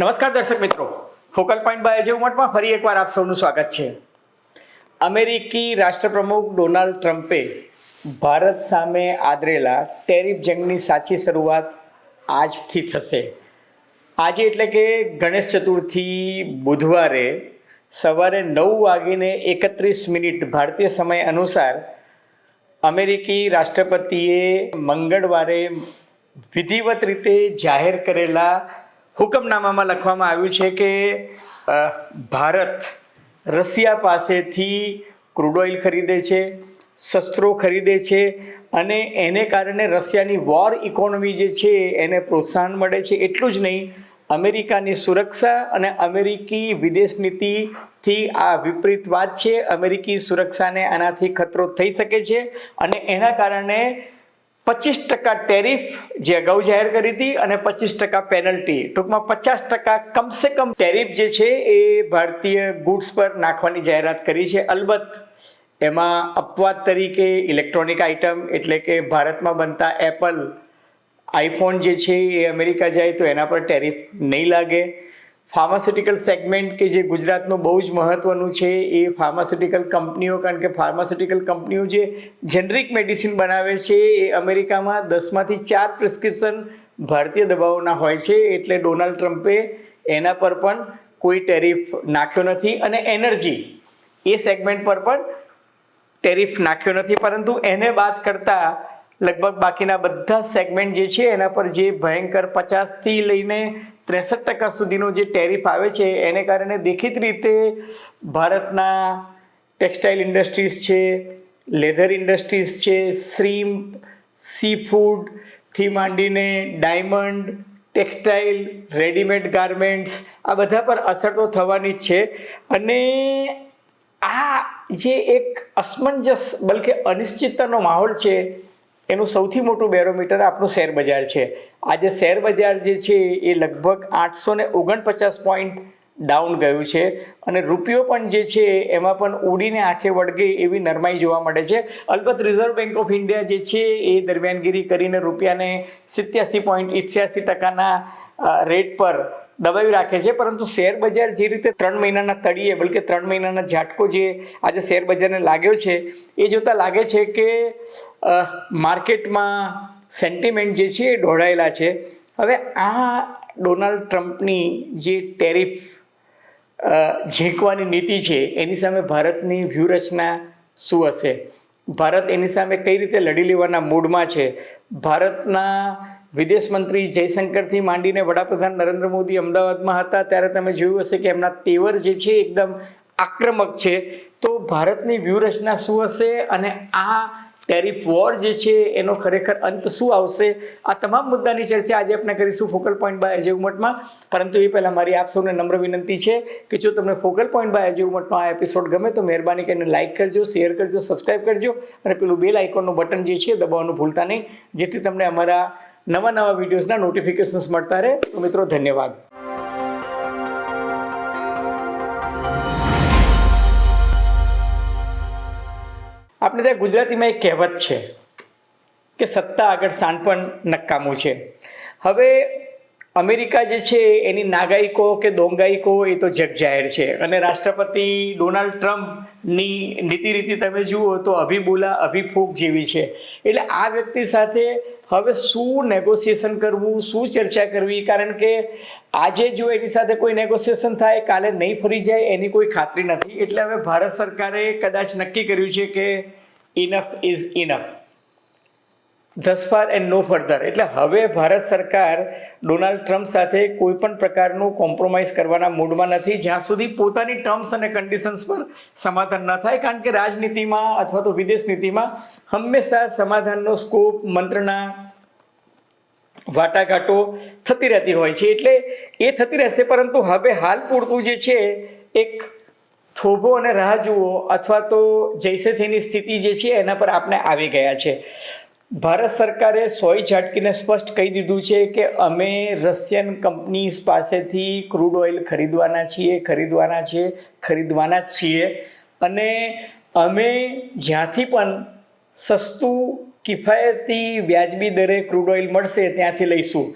નમસ્કાર દર્શક મિત્રો. ફોકલ પોઈન્ટ બાય અજય ઉમટમાં ફરી એકવાર આપ સૌનું સ્વાગત છે. અમેરિકી રાષ્ટ્રપ્રમુખ ડોનાલ્ડ ટ્રમ્પે ભારત સામે આદરેલા ટેરિફ જંગની સાચી શરૂઆત આજથી થશે. આજે એટલે કે ગણેશ ચતુર્થી બુધવારે સવારે નવ વાગીને એકત્રીસ મિનિટ ભારતીય સમય અનુસાર અમેરિકી રાષ્ટ્રપતિએ મંગળવારે વિધિવત રીતે જાહેર કરેલા હુકમનામામાં લખવામાં આવ્યું છે કે ભારત રશિયા પાસેથી ક્રૂડ ઓઇલ ખરીદે છે, શસ્ત્રો ખરીદે છે અને એને કારણે રશિયાની વોર ઇકોનોમી જે છે એને પ્રોત્સાહન મળે છે. એટલું જ નહીં, અમેરિકાની સુરક્ષા અને અમેરિકી વિદેશ નીતિથી આ વિપરીત વાત છે. અમેરિકી સુરક્ષાને આનાથી ખતરો થઈ શકે છે અને એના કારણે પચીસ ટકા ટેરિફ જે અગાઉ જાહેર કરી હતી અને પચીસ ટકા પેનલ્ટી. ટૂંકમાં પચાસ ટકા કમસે કમ ટેરિફ જે છે એ ભારતીય ગુડ્સ પર નાખવાની જાહેરાત કરી છે. અલબત્ત, એમાં અપવાદ તરીકે ઇલેક્ટ્રોનિક આઇટમ એટલે કે ભારતમાં બનતા એપલ આઈફોન જે છે એ અમેરિકા જાય તો એના પર ટેરિફ નહીં લાગે. ફાર્માસ્યુટિકલ સેગમેન્ટ કે જે ગુજરાતનું બહુ જ મહત્ત્વનું છે, એ ફાર્માસ્યુટિકલ કંપનીઓ કારણ કે ફાર્માસ્યુટિકલ કંપનીઓ જે જેનરિક મેડિસિન બનાવે છે, એ અમેરિકામાં દસમાંથી ચાર પ્રિસ્ક્રિપ્શન ભારતીય દવાઓના હોય છે, એટલે ડોનાલ્ડ ટ્રમ્પે એના પર પણ કોઈ ટેરિફ નાખ્યો નથી અને એનર્જી એ સેગમેન્ટ પર પણ ટેરિફ નાખ્યો નથી. પરંતુ એને બાદ કરતાં લગભગ બાકીના બધા સેગમેન્ટ જે છે, એના પર જે ભયંકર પચાસથી લઈને ત્રેસઠ ટકા સુધીનો જે ટેરિફ આવે છે, એને કારણે દેખીતી રીતે ભારતના ટેક્સટાઇલ ઇન્ડસ્ટ્રીઝ છે, લેધર ઇન્ડસ્ટ્રીઝ છે શ્રીમ્પ સી ફૂડથી માંડીને ડાયમંડ, ટેક્સટાઇલ, રેડીમેડ ગાર્મેન્ટ્સ, આ બધા પર અસર તો થવાની જ છે. અને આ જે એક અસમંજસ, બલકે અનિશ્ચિતતાનો માહોલ છે એનું સૌથી મોટું બેરોમીટર આપણું શેર બજાર છે. આજે શેર બજાર જે છે એ લગભગ આઠસો ને ઓગણપચાસ પોઈન્ટ ડાઉન ગયું છે અને રૂપિયો પણ જે છે એમાં પણ ઉડીને આંખે વળગે એવી નરમાઈ જોવા મળે છે. અલબત્ત રિઝર્વ બેંક ઓફ ઇન્ડિયા જે છે એ દરમિયાનગીરી કરીને રૂપિયાને સિત્યાસી પોઈન્ટ ઇઠ્યાસી ટકાના રેટ પર દબાવી રાખે છે, પરંતુ શેર બજાર જે રીતે ત્રણ મહિનાના તળિયે, બલકે ત્રણ મહિનાના ઝાટકો જે આજે શેર બજારને લાગ્યો છે, એ જોતાં લાગે છે કે માર્કેટમાં સેન્ટિમેન્ટ જે છે એ ઢોળાયેલા છે. હવે આ ડોનાલ્ડ ટ્રમ્પની જે ટેરિફ ઝીંકવાની નીતિ છે, એની સામે ભારતની વ્યૂહરચના શું હશે? ભારત એની સામે કઈ રીતે લડી લેવાના મૂડમાં છે? ભારતના વિદેશ મંત્રી જયશંકરથી માંડીને વડાપ્રધાન નરેન્દ્ર મોદી અમદાવાદમાં હતા, ત્યારે તમે જોયું હશે કે એમના તેવર જે છે એકદમ આક્રમક છે. તો ભારતની વ્યૂહરચના શું હશે અને આ ટેરિફ વોર જે છે એનો ખરેખર અંત શું આવશે? આ તમામ મુદ્દાની ચર્ચા આજે આપણે કરીશું ફોકલ પોઈન્ટ બાય અજય ઉમટમાં. પરંતુ એ પહેલાં મારી આપ સૌને નમ્ર વિનંતી છે કે જો તમને ફોકલ પોઈન્ટ બાય અજય ઉમટમાં આ એપિસોડ ગમે તો મહેરબાની કરીને લાઇક કરજો શેર કરજો સબસ્ક્રાઇબ કરજો અને પેલું બેલ આઇકોનનું બટન જે છે દબાવવાનું ભૂલતા નહીં. જેથી તમને અમારા નવા નવા વિડીયોઝના નોટિફિકેશન્સ મળતા રહે. તો મિત્રો, ધન્યવાદ. આપણે ત્યાં ગુજરાતીમાં એક કહેવત છે કે સત્તા આગળ શાનપણ નકામું છે. હવે અમેરિકા જે છે, એની નાગાઈકો કે દોંગાઈકો એ તો જગ જાહેર છે. અને રાષ્ટ્રપતિ ડોનાલ્ડ ટ્રમ્પની નીતિ રીતિ તમે જુઓ તો અભિબોલા, અભિફૂક જેવી છે. એટલે આ વ્યક્તિ સાથે હવે શું નેગોશિએશન કરવું, શું ચર્ચા કરવી? કારણ કે આજે જો એની સાથે કોઈ નેગોશિએશન થાય, કાલે નહીં ફરી જાય, એની કોઈ ખાતરી નથી. એટલે હવે ભારત સરકારે કદાચ નક્કી કર્યું છે કે enough is enough thus far and no further એટલે હવે ભારત સરકાર ડોનાલ્ડ ટ્રમ્પ સાથે કોઈ પણ પ્રકારનું કોમ્પ્રોમાઇઝ કરવાના મૂડમાં નથી. જ્યાં સુધી પોતાની ટર્મ્સ અને કન્ડિશન્સ પર સમાધાન ન થાય, કારણ કે રાજનીતિમાં અથવા તો વિદેશ નીતિમાં હંમેશા સમાધાનનો સ્કોપ મંત્રણા વાટાઘાટો થતી રહેતી હોય છે. એટલે એ થતી રહેશે, પરંતુ હવે હાલ પૂરતું જે છે, એક થોભો અને રાહ જુઓ અથવા તો જૈસે થેની સ્થિતિ જે છે, એના પર આપણે આવી ગયા છે. ભારત સરકારે સોય ઝાટકીને સ્પષ્ટ કહી દીધું છે કે અમે રશિયન કંપનીઝ પાસેથી ક્રૂડ ઓઇલ ખરીદવાના છીએ ખરીદવાના છીએ ખરીદવાના જ છીએ. અને અમે જ્યાંથી પણ સસ્તું કિફાયતી વ્યાજબી દરે ક્રૂડ ઓઇલ મળશે ત્યાંથી લઈશું.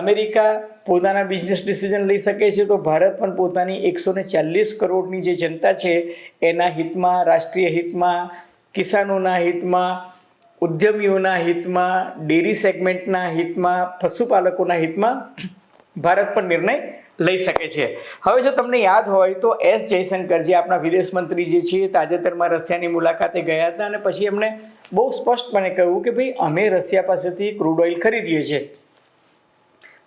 અમેરિકા પોતાના બિઝનેસ ડિસિઝન લઈ શકે છે તો ભારત પણ પોતાની એકસો ને ચાલીસ કરોડની જે જનતા છે એના હિતમાં, રાષ્ટ્રીય હિતમાં, કિસાનોના હિતમાં ઉદ્યમીઓના હિતમાં, ડેરી સેગમેન્ટના હિતમાં, પશુપાલકોના હિતમાં ભારત પણ નિર્ણય લઈ શકે છે. હવે જો તમને યાદ હોય તો એસ જયશંકર જે આપણા વિદેશ મંત્રી જે છે તાજેતરમાં રશિયાની મુલાકાતે ગયા હતા અને પછી એમણે બહુ સ્પષ્ટપણે કહ્યું કે ભાઈ અમે રશિયા પાસેથી ક્રૂડ ઓઇલ ખરીદીએ છીએ.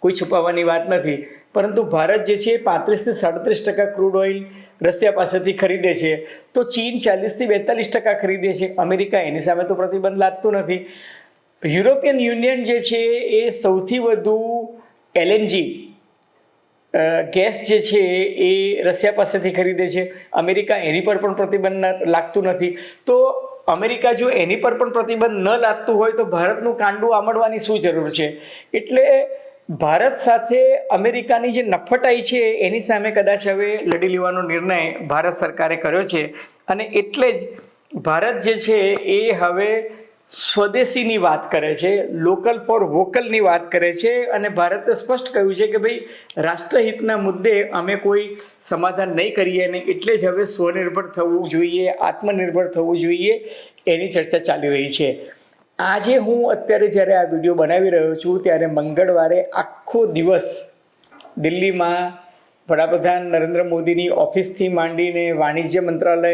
કોઈ છુપાવવાની વાત નથી. પરંતુ ભારત જે છે એ પાંત્રીસથી સાડત્રીસ ટકા ક્રૂડ ઓઇલ રશિયા પાસેથી ખરીદે છે. તો ચીન ચાલીસથી બેતાલીસ ટકા ખરીદે છે. અમેરિકા એની સામે તો પ્રતિબંધ લાદતું નથી. યુરોપિયન યુનિયન જે છે એ સૌથી વધુ એલએનજી ગેસ જે છે એ રશિયા પાસેથી ખરીદે છે. અમેરિકા એની પર પણ પ્રતિબંધ લાગતું નથી. તો અમેરિકા જો એની પર પણ પ્રતિબંધ ન લાગતું હોય તો ભારતનું કાંડું આમડવાની શું જરૂર છે? એટલે ભારત સાથે અમેરિકાની જે નફટાઈ છે, એની સામે કદાચ હવે લડી લેવાનો નિર્ણય ભારત સરકારે કર્યો છે. અને એટલે જ ભારત જે છે, એ હવે સ્વદેશીની વાત કરે છે લોકલ ફોર વોકલની વાત કરે છે અને ભારતે સ્પષ્ટ કહ્યું છે કે ભાઈ, રાષ્ટ્રહિતના મુદ્દે અમે કોઈ સમાધાન નહીં કરીએ અને એટલે જ હવે સ્વનિર્ભર થવું જોઈએ, આત્મનિર્ભર થવું જોઈએ, એની ચર્ચા ચાલી રહી છે. આજે હું અત્યારે જ્યારે આ વીડિયો બનાવી રહ્યો છું, ત્યારે મંગળવારે આખો દિવસ દિલ્હીમાં વડાપ્રધાન નરેન્દ્ર મોદીની ઓફિસથી માંડીને વાણિજ્ય મંત્રાલય,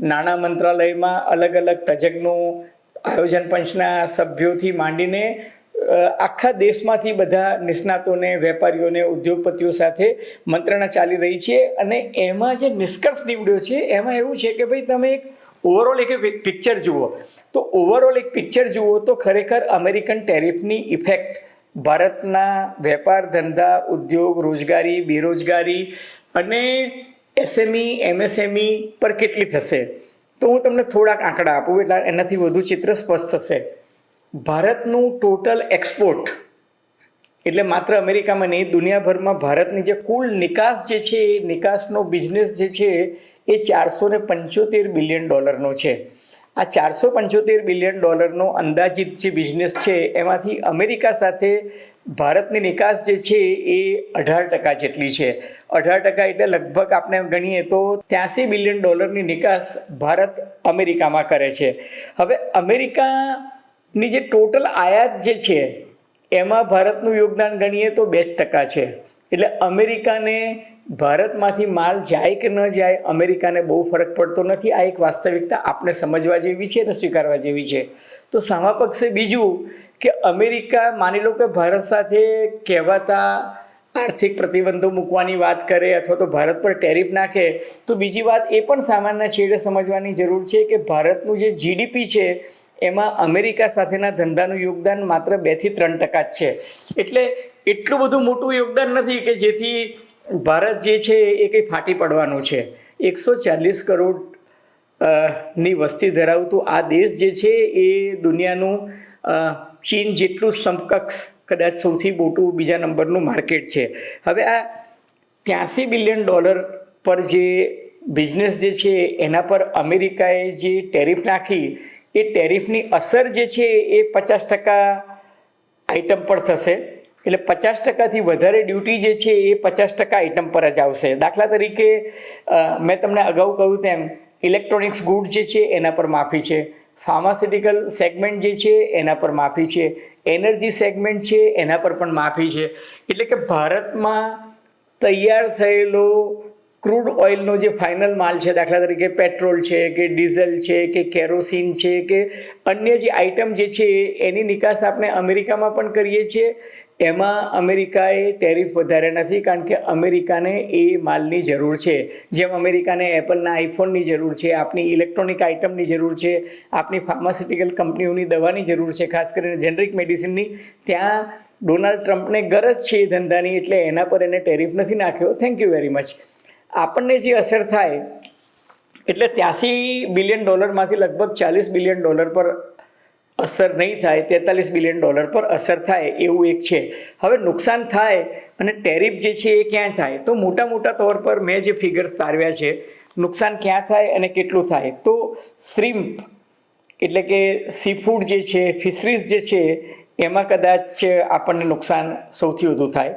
નાણાં મંત્રાલયમાં અલગ અલગ તજજ્ઞો આયોજન પંચના સભ્યોથી માંડીને આખા દેશમાંથી બધા નિષ્ણાતોને, વેપારીઓને, ઉદ્યોગપતિઓ સાથે મંત્રણા ચાલી રહી છે. અને એમાં જે નિષ્કર્ષ નીવડ્યો છે, એમાં એવું છે કે ભાઈ તમે એક ઓવરઓલ એક પિક્ચર જુઓ. તો ઓવરઓલ એક પિક્ચર જુઓ તો ખરેખર અમેરિકન ટેરિફની ઇફેક્ટ ભારતના વેપાર, ધંધા, ઉદ્યોગ, રોજગારી, બેરોજગારી અને એસએમઈ એમએસએમઈ પર કેટલી થશે? તો હું તમને થોડાક આંકડા આપું એટલે એનાથી વધુ ચિત્ર સ્પષ્ટ થશે. ભારતનું ટોટલ એક્સપોર્ટ એટલે માત્ર અમેરિકામાં નહીં, દુનિયાભરમાં ભારતની જે કુલ નિકાસ જે છે, એ નિકાસનો બિઝનેસ જે છે એ ચારસો ને પંચોતેર બિલિયન ડોલરનો છે. આ ચારસો પંચોતેર બિલિયન ડોલરનો અંદાજિત જે બિઝનેસ છે, એમાંથી અમેરિકા સાથે ભારતની નિકાસ જે છે એ અઢાર ટકા જેટલી છે. અઢાર ટકા એટલે લગભગ આપણે ગણીએ તો ત્યાંસી બિલિયન ડોલરની નિકાસ ભારત અમેરિકામાં કરે છે. હવે અમેરિકાની જે ટોટલ આયાત જે છે, એમાં ભારતનું યોગદાન ગણીએ તો બે ટકા છે. એટલે અમેરિકાને ભારતમાંથી માલ જાય કે ન જાય, અમેરિકાને બહુ ફરક પડતો નથી. આ એક વાસ્તવિકતા આપણે સમજવા જેવી છે અને સ્વીકારવા જેવી છે. તો સામા પક્ષે બીજું કે અમેરિકા માની લો કે ભારત સાથે કહેવાતા આર્થિક પ્રતિબંધો મૂકવાની વાત કરે અથવા તો ભારત પર ટેરિફ નાખે, તો બીજી વાત એ પણ સામાન્ય છેડે સમજવાની જરૂર છે કે ભારતનું જે જીડીપી છે, એમાં અમેરિકા સાથેના ધંધાનું યોગદાન માત્ર બેથી ત્રણ ટકા જ છે. એટલે એટલું બધું મોટું યોગદાન નથી કે જેથી ભારત જે છે એ કંઈ ફાટી પડવાનું છે. એકસો ચાલીસ કરોડની વસ્તી ધરાવતું આ દેશ જે છે એ દુનિયાનું ચીન જેટલું સમકક્ષ કદાચ સૌથી મોટું બીજા નંબરનું માર્કેટ છે. હવે આ ત્યાંસી બિલિયન ડોલર પર જે બિઝનેસ જે છે એના પર અમેરિકાએ જે ટેરિફ નાખી, એ ટેરિફની અસર જે છે એ પચાસ ટકા આઇટમ પર થશે. એટલે પચાસ ટકાથી વધારે ડ્યુટી જે છે એ પચાસ ટકા આઇટમ પર જ આવશે. દાખલા તરીકે મેં તમને અગાઉ કહ્યું તેમ ઇલેક્ટ્રોનિક્સ ગુડ જે છે એના પર માફી છે. ફાર્માસ્યુટિકલ સેગમેન્ટ જે છે એના પર માફી છે. એનર્જી સેગમેન્ટ છે એના પર પણ માફી છે. એટલે કે ભારતમાં તૈયાર થયેલો ક્રૂડ ઓઇલનો જે ફાઇનલ માલ છે, દાખલા તરીકે પેટ્રોલ છે કે ડીઝલ છે કે કેરોસીન છે કે અન્ય જે આઇટમ જે છે, એની નિકાસ આપણે અમેરિકામાં પણ કરીએ છીએ. એમાં અમેરિકાએ ટેરિફ વધારે નથી કારણ કે અમેરિકાને એ માલની જરૂર છે. જેમ અમેરિકાને એપલના આઈફોનની જરૂર છે આપણી ઇલેક્ટ્રોનિક આઇટમની જરૂર છે આપણી ફાર્માસ્યુટિકલ કંપનીઓની દવાની જરૂર છે, ખાસ કરીને જેનરિક મેડિસિનની. ત્યાં ડોનાલ્ડ ટ્રમ્પને ગરજ છે એ ધંધાની, એટલે એના પર એને ટેરિફ નથી નાખ્યો. થેન્ક યુ વેરી મચ આપણને જે અસર થાય, એટલે ત્યાંસી બિલિયન ડોલરમાંથી લગભગ ચાલીસ બિલિયન ડોલર પર અસર નહીં થાય, તેતાલીસ બિલિયન ડોલર પર અસર થાય એવું એક છે. હવે નુકસાન થાય અને ટેરિફ જે છે એ ક્યાં થાય? તો મોટા મોટા તોર પર મેં જે ફિગર્સ તારવ્યા છે, નુકસાન ક્યાં થાય અને કેટલું થાય? તો શ્રીમ્પ એટલે કે સી ફૂડ જે છે ફિશરીઝ જે છે, એમાં કદાચ આપણને નુકસાન સૌથી વધુ થાય.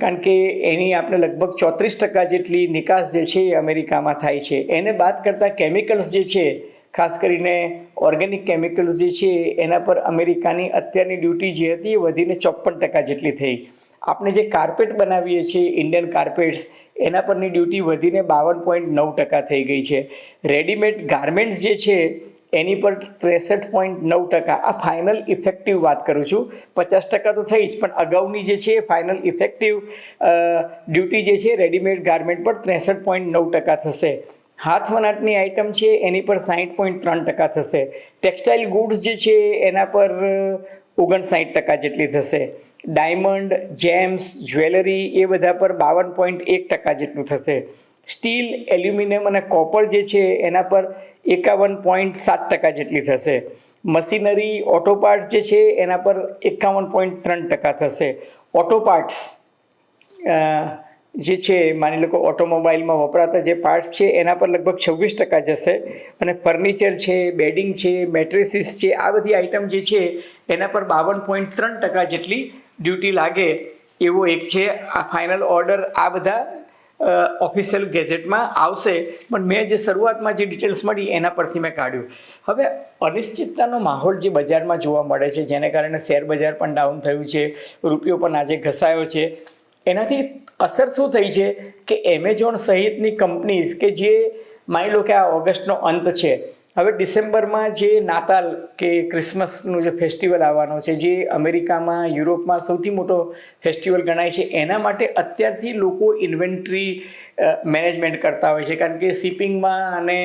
કારણ કે એની આપણે લગભગ ચોત્રીસ ટકા જેટલી નિકાસ જે છે એ અમેરિકામાં થાય છે. એને બાદ કરતાં કેમિકલ્સ જે છે ખાસ કરીને ઓર્ગેનિક કેમિકલ્સ જે છે, એના પર અમેરિકાની અત્યારની ડ્યુટી જે હતી એ વધીને ચોપન ટકા જેટલી થઈ. આપણે જે કાર્પેટ બનાવીએ છીએ, ઇન્ડિયન કાર્પેટ્સ, એના પરની ડ્યુટી વધીને બાવન પોઈન્ટ નવ ટકા થઈ ગઈ છે. રેડીમેડ ગાર્મેન્ટ્સ જે છે, એની પર ત્રેસઠ પોઈન્ટ નવ ટકા. આ ફાઇનલ ઇફેક્ટિવ વાત કરું છું. પચાસ ટકા તો થઈ જ, પણ અગાઉની જે છે, ફાઇનલ ઇફેક્ટિવ ડ્યુટી જે છે, રેડીમેડ ગાર્મેન્ટ પર ત્રેસઠ પોઈન્ટ નવ ટકા થશે. હાથ વણાટની આઇટમ છે, એની પર સાહીઠ પોઈન્ટ ત્રણ ટકા થશે. ટેક્સટાઇલ ગુડ્સ જે છે, એના પર ઓગણસાઠ ટકા જેટલી થશે. ડાયમંડ, જેમ્સ, જ્વેલરી, એ બધા પર બાવન પોઈન્ટ એક ટકા જેટલું થશે. સ્ટીલ, એલ્યુમિનિયમ અને કોપર જે છે, એના પર એકાવન પોઈન્ટ સાત ટકા જેટલી થશે. મશીનરી ઓટો પાર્ટ્સ જે છે, એના પર એકાવન પોઈન્ટ ત્રણ ટકા થશે. ઓટો પાર્ટ્સ જે છે, માની લો કે ઓટોમોબાઈલમાં વપરાતા જે પાર્ટ્સ છે, એના પર લગભગ છવ્વીસ ટકા જશે. અને ફર્નિચર છે બેડિંગ છે મેટ્રેસીસ છે, આ બધી આઇટમ જે છે, એના પર બાવન પોઈન્ટ ત્રણ ટકા જેટલી ડ્યુટી લાગે એવો એક છે. આ ફાઇનલ ઓર્ડર આ બધા ઓફિશિયલ ગેઝેટમાં આવશે. પણ મેં જે શરૂઆતમાં જે ડિટેલ્સ મળી, એના પરથી મેં કાઢ્યું. હવે અનિશ્ચિતતાનો માહોલ જે બજારમાં જોવા મળે છે, જેને કારણે શેર બજાર પણ ડાઉન થયું છે, રૂપિયો પણ આજે ઘસાયો છે. એનાથી અસર શું થઈ છે કે એમેઝોન સહિતની કંપનીઝ કે જે માની લો કે આ ઓગસ્ટનો અંત છે, હવે ડિસેમ્બરમાં જે નાતાલ કે ક્રિસમસનું જે ફેસ્ટિવલ આવવાનો છે, જે અમેરિકામાં, યુરોપમાં સૌથી મોટો ફેસ્ટિવલ ગણાય છે, એના માટે અત્યારથી લોકો ઇન્વેન્ટરી મેનેજમેન્ટ કરતા હોય છે. કારણ કે શિપિંગમાં અને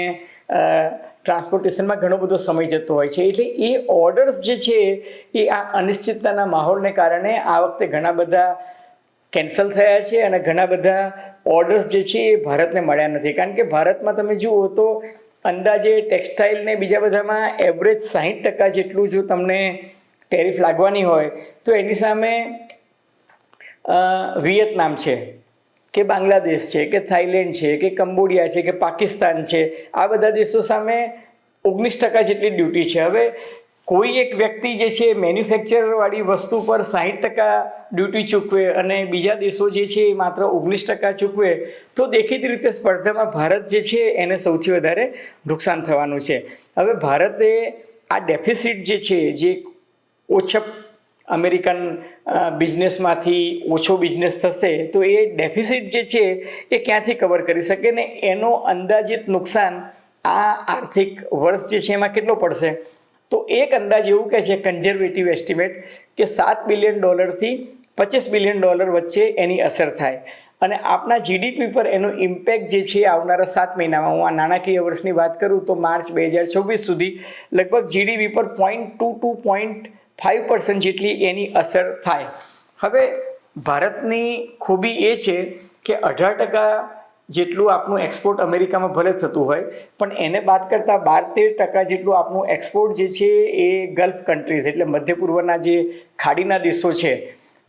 ટ્રાન્સપોર્ટેશનમાં ઘણો બધો સમય જતો હોય છે. એટલે એ ઓર્ડર્સ જે છે, એ આ અનિશ્ચિતતાના માહોલને કારણે આ વખતે ઘણા બધા કેન્સલ થયા છે અને ઘણા બધા ઓર્ડર્સ જે છે એ ભારતને મળ્યા નથી. કારણ કે ભારતમાં તમે જુઓ તો અંદાજે ટેક્સટાઇલ ને બીજા બધામાં એવરેજ સાહીઠ ટકા જેટલું જો તમને ટેરિફ લાગવાની હોય, તો એની સામે વિયેતનામ છે, કે બાંગ્લાદેશ છે, કે થાઈલેન્ડ છે, કે કંબોડિયા છે, કે પાકિસ્તાન છે, આ બધા દેશો સામે ઓગણીસ ટકા જેટલી ડ્યુટી છે. હવે કોઈ એક વ્યક્તિ જે છે, મેન્યુફેક્ચરવાળી વસ્તુ પર સાહીઠ ટકા ડ્યુટી ચૂકવે અને બીજા દેશો જે છે, એ માત્ર ઓગણીસ ટકા ચૂકવે, તો દેખીતી રીતે સ્પર્ધામાં ભારત જે છે, એને સૌથી વધારે નુકસાન થવાનું છે. હવે ભારતે આ ડેફિસિટ જે છે, જે ઓછા અમેરિકન બિઝનેસમાંથી ઓછો બિઝનેસ થશે, તો એ ડેફિસિટ જે છે, એ ક્યાંથી કવર કરી શકે ને એનો અંદાજિત નુકસાન આ આર્થિક વર્ષ જે છે, એમાં કેટલો પડશે? તો એક અંદાજ એવું કહે છે કન્ઝર્વેટિવ એસ્ટિમેટ કે સાત બિલિયન ડોલરથી પચીસ બિલિયન ડોલર વચ્ચે એની અસર થાય. અને આપણા જીડીપી પર એનો ઇમ્પેક્ટ જે છે, આવનારા સાત મહિનામાં. હું આ નાણાકીય વર્ષની વાત કરું તો માર્ચ બે હજાર છવ્વીસ સુધી લગભગ જીડીપી પર point two to point five percent જેટલી એની અસર થાય. હવે ભારતની ખૂબી એ છે કે અઢાર ટકા જેટલું આપણું એક્સપોર્ટ અમેરિકામાં ભલે થતું હોય, પણ એને બાદ કરતાં બાર તેર ટકા જેટલું આપણું એક્સપોર્ટ જે છે એ ગલ્ફ કન્ટ્રીઝ એટલે મધ્ય પૂર્વના જે ખાડીના દેશો છે,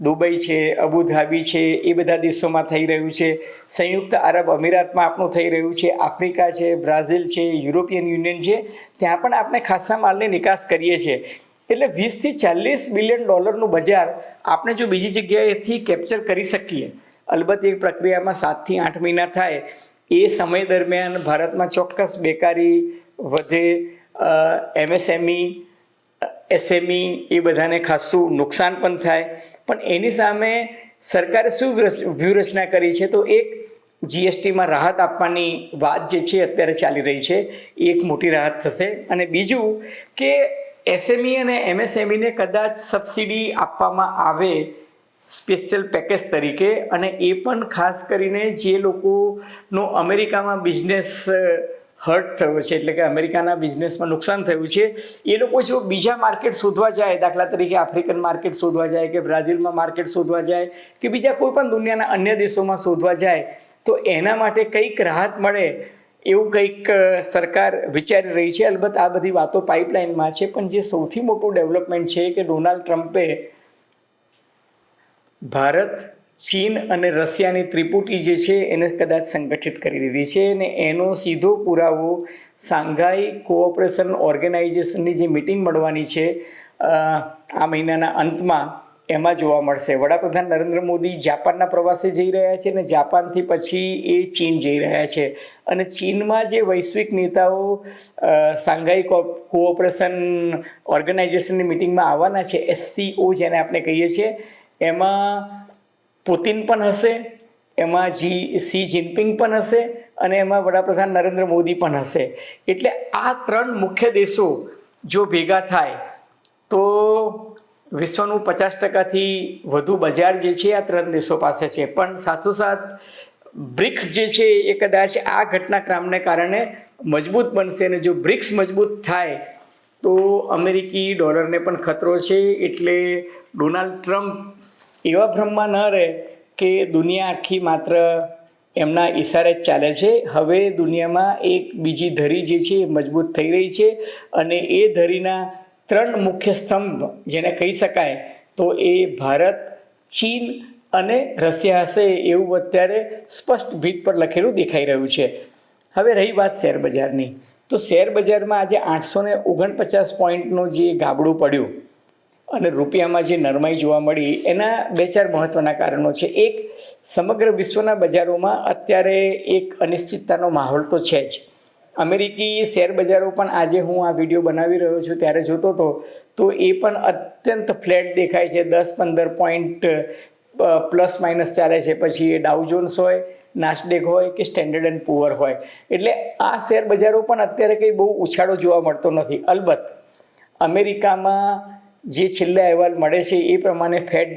દુબઈ છે, અબુધાબી છે, એ બધા દેશોમાં થઈ રહ્યું છે. સંયુક્ત આરબ અમીરાતમાં આપણું થઈ રહ્યું છે, આફ્રિકા છે, બ્રાઝિલ છે, યુરોપિયન યુનિયન છે, ત્યાં પણ આપણે ખાસા માલની નિકાસ કરીએ છીએ. એટલે વીસથી ચાલીસ બિલિયન ડોલરનું બજાર આપણે જો બીજી જગ્યાએથી કેપ્ચર કરી શકીએ અલબત્ત એ પ્રક્રિયામાં સાતથી આઠ મહિના થાય, એ સમય દરમિયાન ભારતમાં ચોક્કસ બેકારી વધે એમએસએમઈ, એસએમઈ એ બધાને ખાસું નુકસાન પણ થાય. પણ એની સામે સરકારે શું વ્યૂહરચના કરી છે? તો એક જીએસટીમાં રાહત આપવાની વાત જે છે, અત્યારે ચાલી રહી છે, એ એક મોટી રાહત થશે. અને બીજું કે એસએમઈ અને એમએસએમઈને કદાચ સબસિડી આપવામાં આવે સ્પેશિયલ પેકેજ તરીકે અને એ પણ ખાસ કરીને જે લોકોનો અમેરિકામાં બિઝનેસ હર્ટ થયો છે, એટલે કે અમેરિકાના બિઝનેસમાં નુકસાન થયું છે, એ લોકો જો બીજા માર્કેટ શોધવા જાય, દાખલા તરીકે આફ્રિકન માર્કેટ શોધવા જાય કે બ્રાઝિલમાં માર્કેટ શોધવા જાય કે બીજા કોઈ પણ દુનિયાના અન્ય દેશોમાં શોધવા જાય, તો એના માટે કંઈક રાહત મળે એવું કંઈક સરકાર વિચારી રહી છે. અલબત્ત આ બધી વાતો પાઇપલાઇનમાં છે, પણ જે સૌથી મોટું ડેવલપમેન્ટ છે કે ડોનાલ્ડ ટ્રમ્પે ભારત, ચીન અને રશિયાની ત્રિપુટી જે છે એને કદાચ સંગઠિત કરી દીધી છે અને એનો સીધો પુરાવો સાંઘાઈ કોઓપરેશન ઓર્ગેનાઇઝેશનની જે મિટિંગ મળવાની છે આ મહિનાના અંતમાં એમાં જોવા મળશે. વડાપ્રધાન નરેન્દ્ર મોદી જાપાનના પ્રવાસે જઈ રહ્યા છે અને જાપાનથી પછી એ ચીન જઈ રહ્યા છે. અને ચીનમાં જે વૈશ્વિક નેતાઓ સાંઘાઈ કોઓપરેશન ઓર્ગેનાઇઝેશનની મિટિંગમાં આવવાના છે એસસીઓ જેને આપણે કહીએ છીએ એમાં પુતિન પણ હશે, એમાં જી સી જિનપિંગ પણ હશે અને એમાં વડાપ્રધાન નરેન્દ્ર મોદી પણ હશે. એટલે આ ત્રણ મુખ્ય દેશો જો ભેગા થાય, તો વિશ્વનું પચાસ ટકાથી વધુ બજાર જે છે આ ત્રણ દેશો પાસે છે. પણ સાથોસાથ બ્રિક્સ જે છે એ કદાચ આ ઘટનાક્રમને કારણે મજબૂત બનશે અને જો બ્રિક્સ મજબૂત થાય, તો અમેરિકી ડોલરને પણ ખતરો છે. એટલે ડોનાલ્ડ ટ્રમ્પ એવા ભ્રમમાં ન રહે કે દુનિયા આખી માત્ર એમના ઈશારે જ ચાલે છે. હવે દુનિયામાં એક બીજી ધરી જે છે એ મજબૂત થઈ રહી છે અને એ ધરીના ત્રણ મુખ્ય સ્તંભ જેને કહી શકાય તો એ ભારત, ચીન અને રશિયા હશે એવું અત્યારે સ્પષ્ટ ભીત પર લખેલું દેખાઈ રહ્યું છે. હવે રહી વાત શેર બજારની. તો શેર બજારમાં આજે આઠસો ને ઓગણપચાસ પોઈન્ટનું જે ગાબડું પડ્યું અને રૂપિયામાં જે નરમાઈ જોવા મળી, એના બે ચાર મહત્ત્વના કારણો છે. એક, સમગ્ર વિશ્વના બજારોમાં અત્યારે એક અનિશ્ચિતતાનો માહોલ તો છે જ. અમેરિકી શેર બજારો પણ આજે હું આ વીડિયો બનાવી રહ્યો છું ત્યારે જોતો હતો, તો એ પણ અત્યંત ફ્લેટ દેખાય છે. દસ, પંદર પોઈન્ટ પ્લસ, માઇનસ ચાલે છે. પછી એ ડાઉજોન્સ હોય, નાસ્ડેક હોય કે સ્ટેન્ડર્ડ એન્ડ પુઅર હોય. એટલે આ શેર બજારો પણ અત્યારે કંઈ બહુ ઉછાળો જોવા મળતો નથી. અલબત્ત, અમેરિકામાં જે છેલ્લા અહેવાલ મળે છે એ પ્રમાણે ફેડ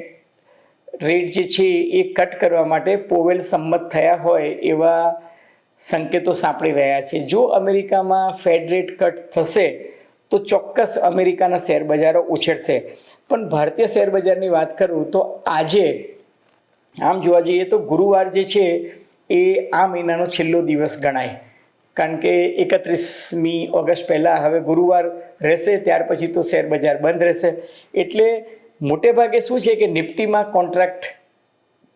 રેટ જે છે એ કટ કરવા માટે પોવેલ સંમત થયા હોય એવા સંકેતો સાંપડી રહ્યા છે. જો અમેરિકામાં ફેડ રેટ કટ થશે, તો ચોક્કસ અમેરિકાના શેર બજારો ઉછેરશે પણ ભારતીય શેર બજારની વાત કરું તો આજે, આમ જોવા જઈએ તો ગુરુવાર જે છે એ આ મહિનાનો છેલ્લો દિવસ ગણાય. કારણ કે એકત્રીસમી ઓગસ્ટ પહેલાં હવે ગુરુવાર રહેશે, ત્યાર પછી તો શેર બજાર બંધ રહેશે. એટલે મોટે ભાગે શું છે કે નિફ્ટીમાં કોન્ટ્રાક્ટ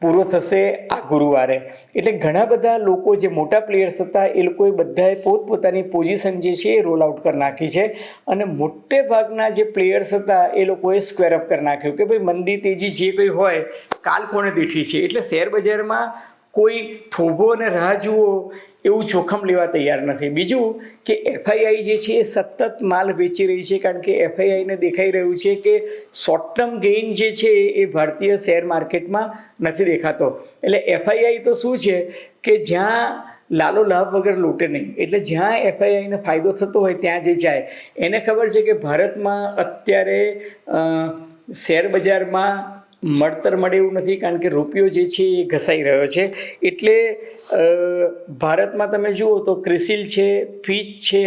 પૂરો થશે આ ગુરુવારે. એટલે ઘણા બધા લોકો જે મોટા પ્લેયર્સ હતા, એ લોકોએ બધાએ પોતપોતાની પોઝિશન જે છે એ રોલ આઉટ કરી નાખી છે. અને મોટે ભાગના જે પ્લેયર્સ હતા, એ લોકોએ સ્ક્વેર અપ કરી નાખ્યું કે ભાઈ મંદી તેજી જે કંઈ હોય, કાલ કોણે દીઠી છે? એટલે શેર બજારમાં કોઈ થોભો અને રાહ જુઓ એવું જોખમ લેવા તૈયાર નથી. બીજું કે એફઆઈઆઈ જે છે એ સતત માલ વેચી રહી છે કારણ કે એફઆઈઆઈને દેખાઈ રહ્યું છે કે શોર્ટ ટર્મ ગેઇન જે છે એ ભારતીય શેર માર્કેટમાં નથી દેખાતો. એટલે એફઆઈઆઈ તો શું છે કે જ્યાં લાલો લાભ વગર લૂંટે નહીં. એટલે જ્યાં એફઆઈઆઈને ફાયદો થતો હોય ત્યાં જે જાય. એને ખબર છે કે ભારતમાં અત્યારે શેર બજારમાં મળતર મળે એવું નથી, કારણ કે રૂપિયો જે છે એ ઘસાઈ રહ્યો છે. એટલે ભારતમાં તમે જુઓ તો ક્રિસિલ છે, ફીચ છે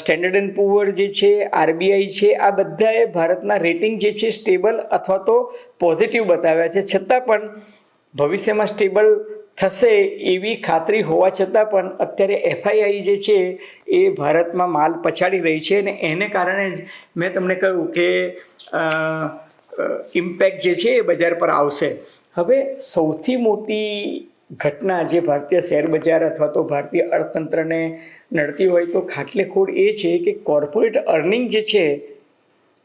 સ્ટેન્ડર્ડ એન્ડ પુઅર જે છે, આરબીઆઈ છે, આ બધાએ ભારતના રેટિંગ જે છે સ્ટેબલ અથવા તો પોઝિટિવ બતાવ્યા છે. છતાં પણ ભવિષ્યમાં સ્ટેબલ થશે એવી ખાતરી હોવા છતાં પણ અત્યારે એફઆઈઆઈ જે છે એ ભારતમાં માલ પછાડી રહી છે અને એને કારણે જ મેં તમને કહ્યું કે ઇમ્પેક્ટ જે છે એ બજાર પર આવશે. હવે સૌથી મોટી ઘટના જે ભારતીય શેર બજાર અથવા તો ભારતીય અર્થતંત્રને નડતી હોય તો ખાટલેખોડ એ છે કે કોર્પોરેટ અર્નિંગ જે છે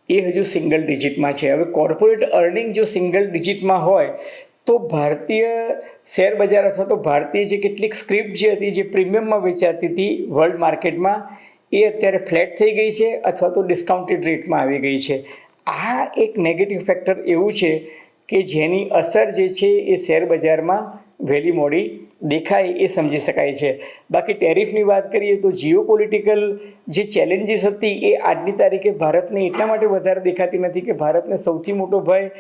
એ હજુ સિંગલ ડિજિટમાં છે. હવે કોર્પોરેટ અર્નિંગ જો સિંગલ ડિજિટમાં હોય તો ભારતીય શેર બજાર અથવા તો ભારતીય જે કેટલીક સ્ક્રિપ્ટ જે હતી, જે પ્રીમિયમમાં વેચાતી હતી વર્લ્ડ માર્કેટમાં એ અત્યારે ફ્લેટ થઈ ગઈ છે અથવા તો ડિસ્કાઉન્ટેડ રેટમાં આવી ગઈ છે. આ એક નેગેટિવ ફેક્ટર એવું છે કે જેની અસર જે છે એ શેર બજારમાં વહેલી મોડી દેખાય એ સમજી શકાય છે. બાકી ટેરિફની વાત કરીએ તો જીઓ પોલિટિકલ જે ચેલેન્જીસ હતી એ આજની તારીખે ભારતને એટલા માટે વધારે દેખાતી નથી કે ભારતને સૌથી મોટો ભય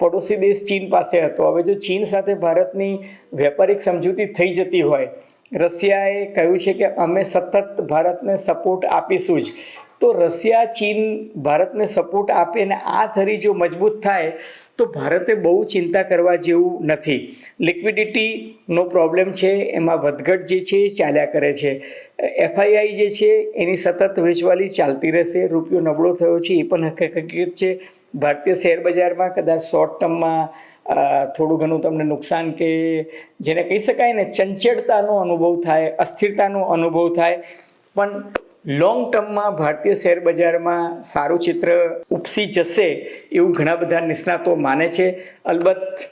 પડોશી દેશ ચીન પાસે હતો. હવે જો ચીન સાથે ભારતની વેપારિક સમજૂતી થઈ જતી હોય, રશિયાએ કહ્યું છે કે અમે સતત ભારતને સપોર્ટ આપીશું જ. તો રશિયા, ચીન ભારતને સપોર્ટ આપે અને આ ધરી જો મજબૂત થાય, તો ભારતે બહુ ચિંતા કરવા જેવું નથી. લિક્વિડિટીનો પ્રોબ્લેમ છે, એમાં વધઘટ જે છે એ ચાલ્યા કરે છે. એફઆઈઆઈ જે છે, એની સતત વેચવાલી ચાલતી રહેશે, રૂપિયો નબળો થયો છે, એ પણ હકીકત છે. ભારતીય શેર બજારમાં કદાચ શોર્ટ ટર્મમાં થોડું ઘણું તમને નુકસાન કે જેને કહી શકાય ને ચંચળતાનો અનુભવ થાય, અસ્થિરતાનો અનુભવ થાય. પણ લોંગ ટર્મમાં ભારતીય શેર બજારમાં સારું ચિત્ર ઉપસી જશે એવું ઘણા બધા નિષ્ણાતો માને છે. અલબત્ત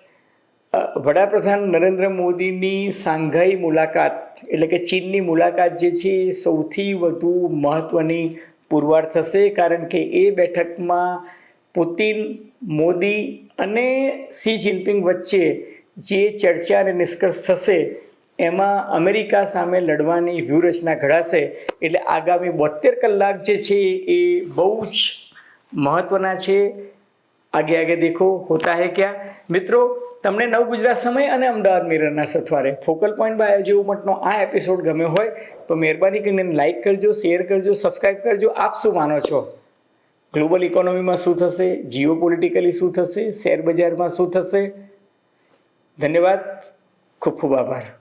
વડાપ્રધાન નરેન્દ્ર મોદીની સાંઘાઈ મુલાકાત, એટલે કે ચીનની મુલાકાત જે છે એ સૌથી વધુ મહત્ત્વની પુરવાર થશે, કારણ કે એ બેઠકમાં પુતિન, મોદી અને સી જિનપિંગ વચ્ચે જે ચર્ચા અને નિષ્કર્ષ થશે એમાં અમેરિકા સામે લડવાની વ્યૂહરચના ઘડાશે એટલે આગામી બોતેર કલાક જે છે એ બહુ જ મહત્ત્વના છે. આગે આગે દેખો, હોતા હે ક્યાં? મિત્રો, તમને નવ ગુજરાત સમય અને અમદાવાદ મિરરના સથવારે ફોકલ પોઈન્ટ બાય અજય ઉમટનો આ એપિસોડ ગમ્યો હોય તો મહેરબાની કરીને લાઈક કરજો, શેર કરજો સબસ્ક્રાઈબ કરજો. આપ શું માનો છો? ગ્લોબલ ઇકોનોમીમાં શું થશે? જીઓ પોલિટિકલી શું થશે? શેર બજારમાં શું થશે? ધન્યવાદ. ખૂબ ખૂબ આભાર.